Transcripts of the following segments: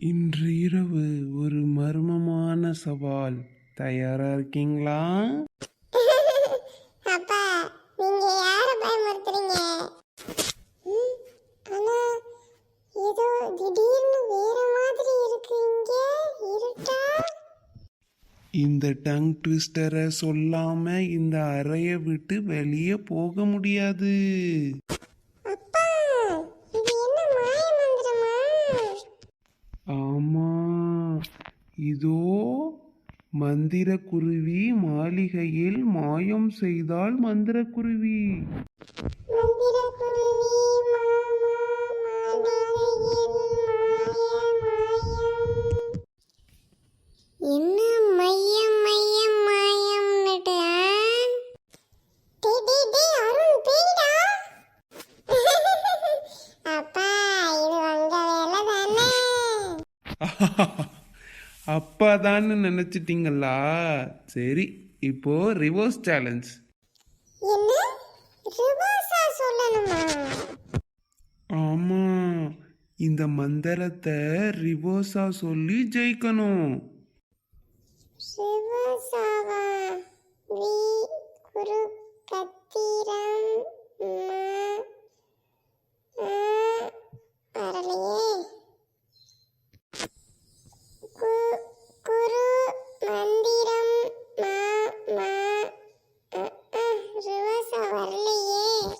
இன்று இரவு ஒரு மர்மமான சவால். தயாரா இருக்கீங்களா? இந்த டங் ட்விஸ்டரை சொல்லாம இந்த அறையை விட்டு வெளியே போக முடியாது. ஆமா இதோ மந்திரக்குருவி மாளிகையில் மாயம் செய்தால் மந்திரக்குருவி அப்பாதான்னு நினைச்சிட்டீங்களா? சரி இப்போ ரிவர்ஸ் சேலஞ்ச் ஆமா இந்த மந்திரத்தை ரிவர்ஸா சொல்லி ஜெயிக்கணும். ரிவர்ஸாவா வி குரு வரலையே.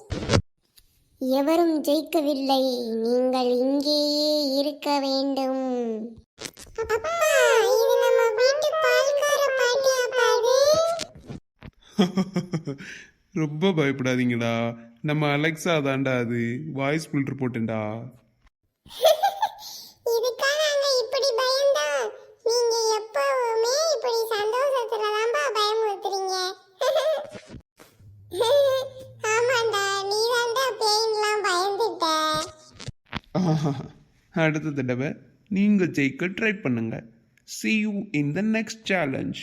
எவரும் ஜெயிக்கவில்லை. நீங்கள் இங்கேயே இருக்க வேண்டும். ரொம்ப பயப்படாதீங்கடா. நம்ம அலெக்ஸா தான்டா அது. Voice filter போட்டேன்டா. இதுக்கா அடுத்த தடவை நீங்கள் ஜெயிக்க ட்ரை பண்ணுங்க see you in the next challenge